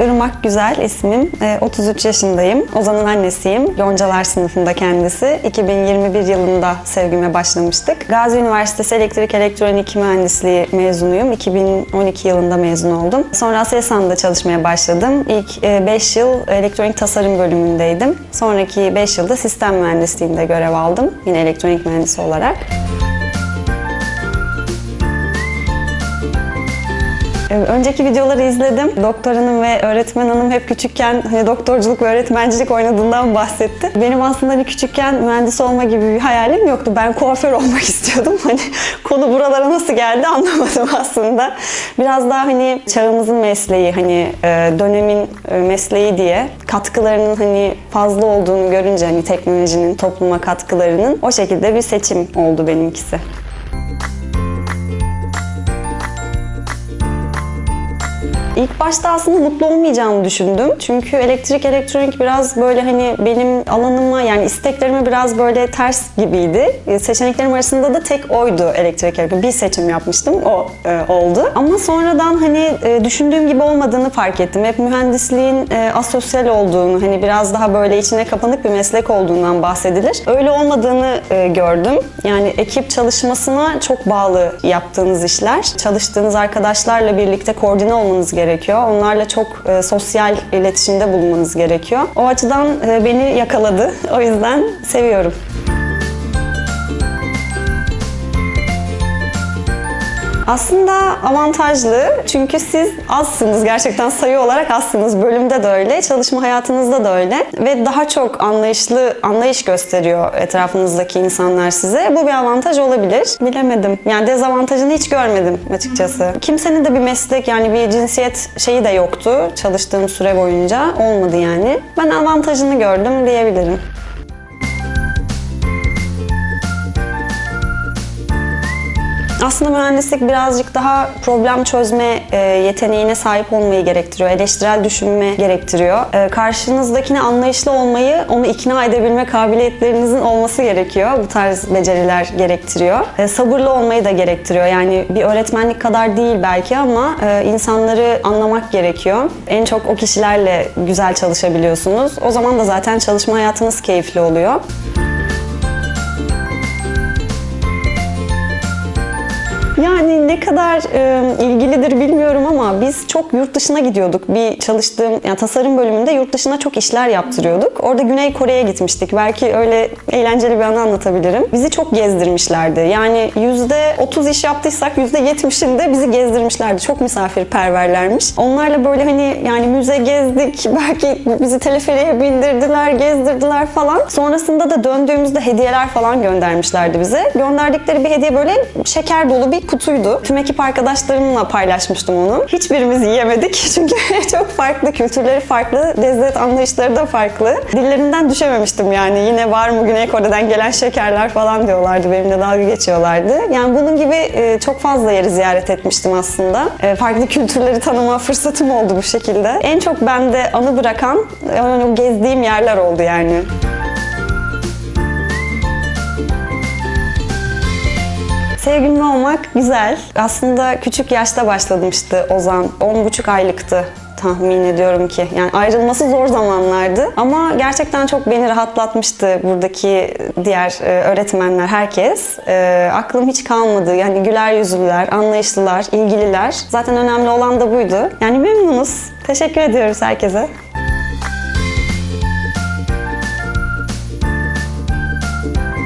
Irmak Güzel ismim. Ee, 33 yaşındayım. Ozan'ın annesiyim. Yoncalar sınıfında kendisi. 2021 yılında sevgime başlamıştık. Gazi Üniversitesi Elektrik Elektronik Mühendisliği mezunuyum. 2012 yılında mezun oldum. Sonra Aselsan'da çalışmaya başladım. İlk 5 yıl elektronik tasarım bölümündeydim. Sonraki 5 yılda sistem mühendisliğinde görev aldım. Yine elektronik mühendisi olarak. Önceki videoları izledim. Doktor hanım ve öğretmen hanım hep küçükken hani doktorculuk ve öğretmencilik oynadığından bahsetti. Benim aslında hani küçükken mühendis olma gibi bir hayalim yoktu. Ben kuaför olmak istiyordum. Hani konu buralara nasıl geldi anlamadım aslında. Biraz daha hani çağımızın mesleği, hani e, dönemin e, mesleği diye katkılarının hani fazla olduğunu görünce hani teknolojinin topluma katkılarının o şekilde bir seçim oldu benimkisi. İlk başta aslında mutlu olmayacağımı düşündüm. Çünkü elektrik elektronik biraz böyle hani benim alanıma yani isteklerime biraz böyle ters gibiydi. E, Seçeneklerim arasında da tek oydu elektrik elektronik. Bir seçim yapmıştım. O e, oldu. Ama sonradan hani e, düşündüğüm gibi olmadığını fark ettim. Hep mühendisliğin e, asosyal olduğunu, hani biraz daha böyle içine kapanık bir meslek olduğundan bahsedilir. Öyle olmadığını e, gördüm. Yani ekip çalışmasına çok bağlı yaptığınız işler. Çalıştığınız arkadaşlarla birlikte koordine olmanız gerekiyor. Onlarla çok e, sosyal iletişimde bulunmanız gerekiyor. O açıdan e, beni yakaladı. O yüzden seviyorum. Aslında avantajlı çünkü siz azsınız gerçekten sayı olarak azsınız. Bölümde de öyle, çalışma hayatınızda da öyle ve daha çok anlayışlı anlayış gösteriyor etrafınızdaki insanlar size. Bu bir avantaj olabilir. Bilemedim. Yani dezavantajını hiç görmedim açıkçası. Kimsenin de bir meslek yani bir cinsiyet şeyi de yoktu çalıştığım süre boyunca. Olmadı yani. Ben avantajını gördüm diyebilirim. Aslında mühendislik birazcık daha problem çözme e, yeteneğine sahip olmayı gerektiriyor. Eleştirel düşünme gerektiriyor. E, karşınızdakine anlayışlı olmayı, onu ikna edebilme kabiliyetlerinizin olması gerekiyor. Bu tarz beceriler gerektiriyor. E, sabırlı olmayı da gerektiriyor. Yani bir öğretmenlik kadar değil belki ama insanları anlamak gerekiyor. En çok o kişilerle güzel çalışabiliyorsunuz. O zaman da zaten çalışma hayatınız keyifli oluyor. Kadar e, ilgilidir bilmiyorum ama biz çok yurt dışına gidiyorduk. Bir çalıştığım yani tasarım bölümünde yurt dışına çok işler yaptırıyorduk. Orada Güney Kore'ye gitmiştik. Belki öyle eğlenceli bir anı anlatabilirim. Bizi çok gezdirmişlerdi. Yani %30 iş yaptıysak %70'inde bizi gezdirmişlerdi. Çok misafirperverlermiş. Onlarla böyle hani yani müze gezdik. Belki bizi teleferiğe bindirdiler, gezdirdiler falan. Sonrasında da döndüğümüzde hediyeler falan göndermişlerdi bize. Gönderdikleri bir hediye böyle şeker dolu bir kutuydu. Tüm ekip arkadaşlarımla paylaşmıştım onu. Hiçbirimiz yiyemedik çünkü çok farklı, kültürleri farklı, lezzet anlayışları da farklı. Dillerinden düşememiştim yani. Yine var mı Güney Kore'den gelen şekerler falan diyorlardı. Benimle dalga geçiyorlardı. Yani bunun gibi e, çok fazla yeri ziyaret etmiştim aslında. E, Farklı kültürleri tanıma fırsatım oldu bu şekilde. En çok bende anı bırakan e, gezdiğim yerler oldu yani. Sevgimli olmak güzel. Aslında küçük yaşta başlamıştı Ozan. 10,5 aylıktı tahmin ediyorum ki. Yani ayrılması zor zamanlardı ama gerçekten çok beni rahatlatmıştı buradaki diğer e, öğretmenler, herkes. E, aklım hiç kalmadı. Yani güler yüzlüler, anlayışlılar, ilgililer. Zaten önemli olan da buydu. Yani memnunuz. Teşekkür ediyoruz herkese.